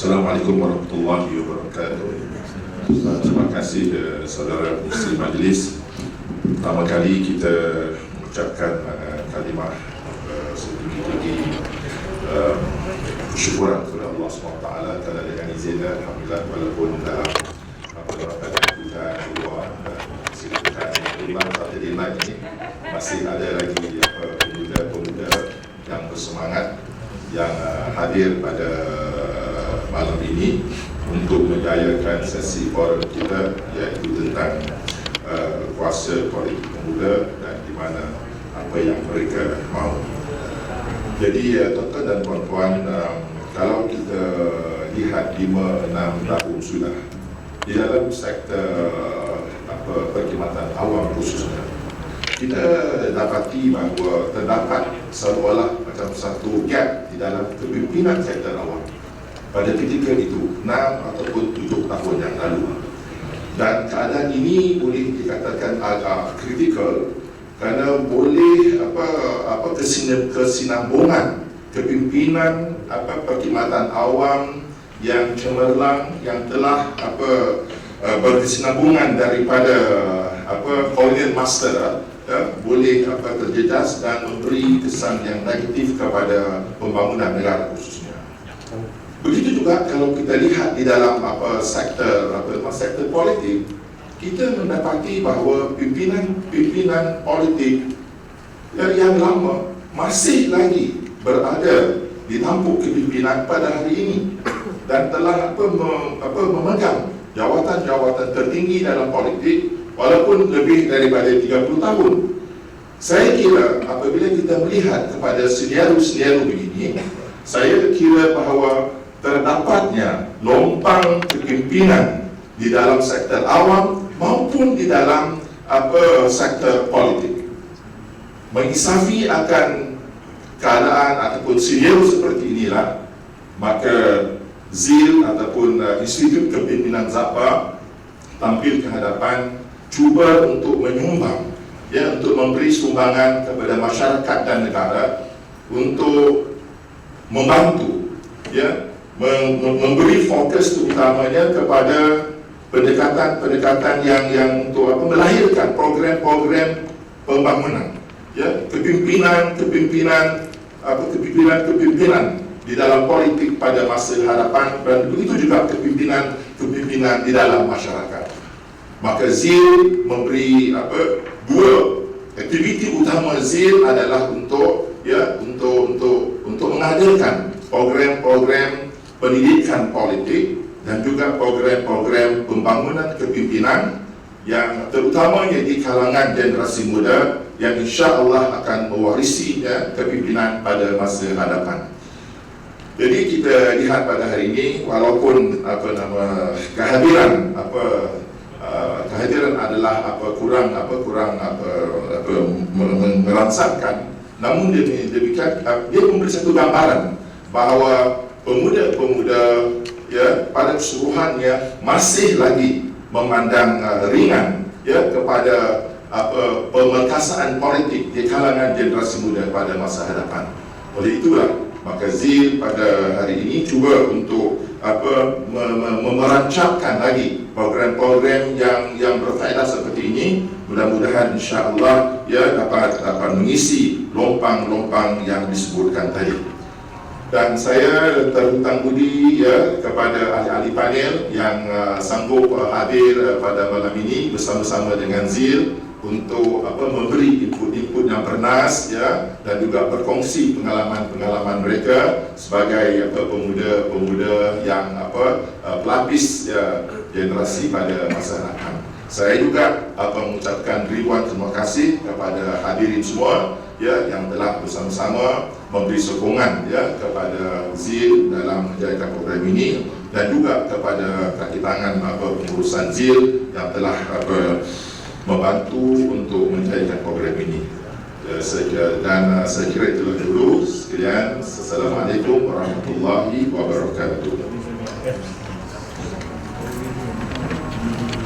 Assalamualaikum warahmatullahi wabarakatuh. Uh, Terima kasih uh, saudara pengurusi majlis. Pertama kali kita mengucapkan uh, kalimah uh, setinggi-tinggi uh, syukuran kepada Allah SWT kerana dengan izinnya Alhamdulillah walaupun dalam apa keadaan kita luar dan silakan tak jadi naik ini masih ada lagi pemuda-pemuda yang bersemangat yang uh, hadir pada malam ini untuk menjayakan sesi forum kita iaitu tentang uh, kuasa politik pemuda dan di mana apa yang mereka mahu. Jadi uh, tuan-tuan dan puan-puan um, kalau kita lihat 5 6 tahun sudah di dalam sektor uh, apa perkhidmatan awam khususnya kita dapati bahawa terdapat seolah macam satu gap di dalam kepimpinan sektor awam pada ketika itu 6 ataupun 7 tahun yang lalu. Dan keadaan ini boleh dikatakan agak kritikal kerana boleh apa apa kesinambungan kepimpinan apa perkhidmatan awam yang cemerlang yang telah apa uh, berkesinambungan daripada apa colonial master uh, boleh apa terjejas dan memberi kesan yang negatif kepada pembangunan negara khususnya Begitu juga kalau kita lihat di dalam apa sektor apa sektor politik, kita mendapati bahawa pimpinan-pimpinan politik yang lama masih lagi berada di tampuk kepimpinan pada hari ini dan telah apa, mem, apa memegang jawatan-jawatan tertinggi dalam politik walaupun lebih daripada 30 tahun. Saya kira apabila kita melihat kepada senario-senario begini, saya kira bahawa terdapatnya lompang kepimpinan di dalam sektor awam maupun di dalam apa sektor politik. Mengisafi akan keadaan ataupun senior seperti inilah maka ZIL ataupun uh, Institut Kepimpinan Zapa tampil ke hadapan cuba untuk menyumbang ya untuk memberi sumbangan kepada masyarakat dan negara untuk membantu ya memberi fokus terutamanya kepada pendekatan-pendekatan yang yang untuk apa melahirkan program-program pembangunan ya. Kepimpinan kepimpinan apa kepimpinan kepimpinan di dalam politik pada masa hadapan dan begitu juga kepimpinan kepimpinan di dalam masyarakat. Maka ZIL memberi apa dua aktiviti utama ZIL adalah untuk ya untuk untuk untuk menghadirkan program-program pendidikan politik dan juga program-program pembangunan kepimpinan yang terutamanya di kalangan generasi muda yang insya Allah akan mewarisi ya, kepimpinan pada masa hadapan. Jadi kita lihat pada hari ini walaupun apa nama kehadiran apa uh, kehadiran adalah apa kurang apa kurang apa apa merangsangkan namun demikian dia memberi satu gambaran bahawa pemuda-pemuda ya pada keseluruhannya masih lagi memandang uh, ringan ya kepada apa pemerkasaan politik di kalangan generasi muda pada masa hadapan. Oleh itulah maka ZIL pada hari ini cuba untuk apa memerancangkan lagi program-program yang yang berfaedah seperti ini mudah-mudahan insya-Allah ya dapat dapat mengisi lompang-lompang yang disebutkan tadi dan saya terhutang budi ya kepada ahli-ahli panel yang uh, sanggup uh, hadir uh, pada malam ini bersama-sama dengan Zil untuk apa memberi input-input yang bernas ya dan juga berkongsi pengalaman-pengalaman mereka sebagai apa pemuda-pemuda yang apa uh, pelapis ya generasi pada masa hadapan. Saya juga apa mengucapkan ribuan terima kasih kepada hadirin semua ya yang telah bersama-sama memberi sokongan ya kepada ZIL dalam menjalankan program ini dan juga kepada kaki tangan apa pengurusan ZIL yang telah apa membantu untuk menjalankan program ini. Ya, dan uh, saya kira itulah dulu sekalian. Assalamualaikum warahmatullahi wabarakatuh.